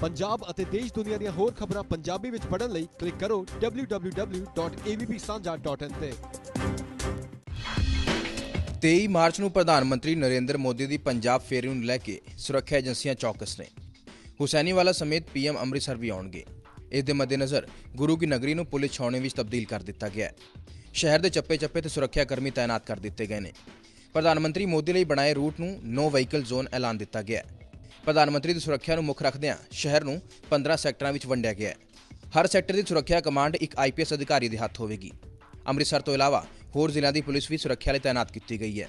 ਪੰਜਾਬ ਅਤੇ ਦੇਸ਼ ਦੁਨੀਆ ਦੀਆਂ ਹੋਰ ਖਬਰਾਂ ਪੰਜਾਬੀ ਵਿੱਚ ਪੜ੍ਹਨ ਲਈ ਕਲਿੱਕ ਕਰੋ www.avpsanja.in ਤੇ। 23 ਮਾਰਚ ਨੂੰ ਪ੍ਰਧਾਨ ਮੰਤਰੀ ਨਰਿੰਦਰ ਮੋਦੀ ਦੀ ਪੰਜਾਬ ਫੇਰੀ ਨੂੰ ਲੈ ਕੇ ਸੁਰੱਖਿਆ ਏਜੰਸੀਆਂ ਚੌਕਸ ਨੇ। ਹੁਸੈਨੀਵਾਲਾ ਸਮੇਤ ਪੀਐਮ ਅੰਮ੍ਰਿਤਸਰ ਵੀ ਆਉਣਗੇ। ਇਸ ਦੇ ਮੱਦੇਨਜ਼ਰ ਗੁਰੂ ਕੀ ਨਗਰੀ ਨੂੰ ਪੁਲਿਸ ਛਾਉਣੇ ਵਿੱਚ ਤਬਦੀਲ ਕਰ ਦਿੱਤਾ ਗਿਆ ਹੈ। ਸ਼ਹਿਰ ਦੇ ਚੱਪੇ-ਚੱਪੇ ਤੇ ਸੁਰੱਖਿਆ ਕਰਮੀ ਤਾਇਨਾਤ ਕਰ ਦਿੱਤੇ ਗਏ ਨੇ। ਪ੍ਰਧਾਨ ਮੰਤਰੀ ਮੋਦੀ ਲਈ ਬਣਾਏ ਰੂਟ ਨੂੰ ਨੋ ਵਹੀਕਲ ਜ਼ੋਨ ਐਲਾਨ ਦਿੱਤਾ ਗਿਆ ਹੈ। ਪ੍ਰਧਾਨ ਮੰਤਰੀ ਦੀ ਸੁਰੱਖਿਆ ਨੂੰ ਮੁੱਖ ਰੱਖਦਿਆਂ ਸ਼ਹਿਰ ਨੂੰ 15 ਸੈਕਟਰਾਂ ਵਿੱਚ ਵੰਡਿਆ ਗਿਆ ਹੈ। ਹਰ ਸੈਕਟਰ ਦੀ ਸੁਰੱਖਿਆ ਕਮਾਂਡ ਇੱਕ ਆਈਪੀਐਸ ਅਧਿਕਾਰੀ ਦੇ ਹੱਥ ਹੋਵੇਗੀ। ਅੰਮ੍ਰਿਤਸਰ ਤੋਂ ਇਲਾਵਾ ਹੋਰ ਜ਼ਿਲ੍ਹਿਆਂ ਦੀ ਪੁਲਿਸ ਵੀ ਸੁਰੱਖਿਆ ਲਈ ਤਾਇਨਾਤ ਕੀਤੀ ਗਈ ਹੈ।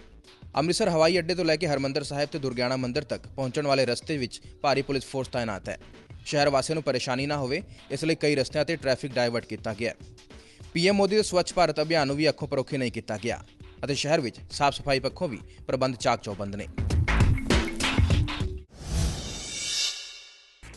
ਅੰਮ੍ਰਿਤਸਰ ਹਵਾਈ ਅੱਡੇ ਤੋਂ ਲੈ ਕੇ ਹਰਮੰਦਰ ਸਾਹਿਬ ਤੇ ਦੁਰਗਿਆਣਾ ਮੰਦਿਰ ਤੱਕ ਪਹੁੰਚਣ ਵਾਲੇ ਰਸਤੇ ਵਿੱਚ ਭਾਰੀ ਪੁਲਿਸ ਫੋਰਸ ਤਾਇਨਾਤ ਹੈ। ਸ਼ਹਿਰ ਵਾਸੀਆਂ ਨੂੰ ਪਰੇਸ਼ਾਨੀ ਨਾ ਹੋਵੇ, ਇਸ ਲਈ ਕਈ ਰਸਤਿਆਂ ਤੇ ਟ੍ਰੈਫਿਕ ਡਾਇਵਰਟ ਕੀਤਾ ਗਿਆ ਹੈ। ਪੀਐਮ ਮੋਦੀ ਦੇ ਸਵੱਛ ਭਾਰਤ ਅਭਿਆਨ ਨੂੰ ਵੀ ਅੱਖੋਂ ਪਰੋਖੇ ਨਹੀਂ ਕੀਤਾ ਗਿਆ ਅਤੇ ਸ਼ਹਿਰ ਵਿੱਚ ਸਾਫ਼ ਸਫ਼ਾਈ ਪੱਖੋਂ ਵੀ ਪ੍ਰਬੰਧ ਚਾਕ ਚੌਬੰਦ ਨੇ।